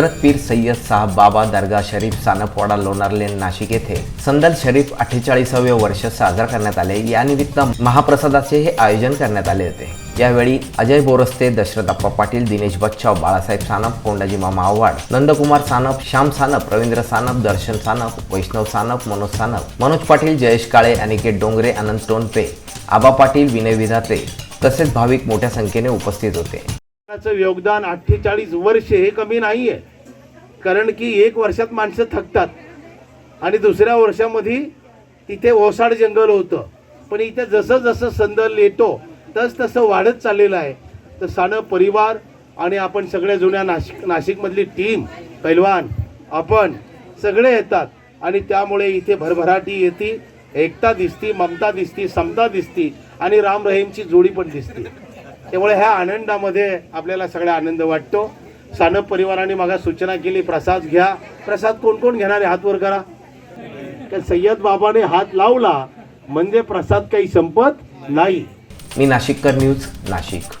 हजरत पीर सय्यद साहब बाबा दर्गा शरीफ सानपवाडा लोणारलेन नाशिक येथे संदल शरीफ अठ्ठेचाळीसावे वर्ष साजरा करण्यात आले. यानिमित्त महाप्रसादाचे हे आयोजन करण्यात आले होते. यावेळी अजय बोरस्ते दशरथ अप्पा पाटील दिनेश बच्चाव बाळासाहेब सानप कोंडाजी मामा आव्हाड नंदकुमार सानप श्याम सानप रवींद्र सानप दर्शन सानप वैष्णव सानप मनोज सानप मनोज पाटील जयेश काळे अनिकेत डोंगरे अनंत टोनपे आबा पाटील विनय विधाते तसेच भाविक मोठ्या संख्येने उपस्थित होते. योगदान अठ्ठेचाळीस वर्ष हे कमी नाही आहे कारण की एक वर्षात माणसं थकतात. आणि दुसऱ्या वर्षामध्ये तिथे ओसाड जंगल होतं. पण इथे जसं जसं संदल येतो तस तसं वाढत चाललेलं आहे. तर सानं परिवार आणि आपण सगळ्या जुन्या नाशिक नाशिकमधली टीम पैलवान आपण सगळे येतात. आणि त्यामुळे इथे भरभराटी येते. एकता दिसती ममता दिसती समता दिसती आणि राम रहीमची जोडी पण दिसते. त्यामुळे ह्या आनंदामध्ये आपल्याला सगळा आनंद वाटतो. सानप परिवाराने मागा सूचना केली प्रसाद घ्या. प्रसाद कोण कोण घेणारे हात वर करा. तर सय्यद बाबाने हात लावला म्हणजे प्रसाद काही संपत नाही. मी नाशिककर न्यूज नाशिक.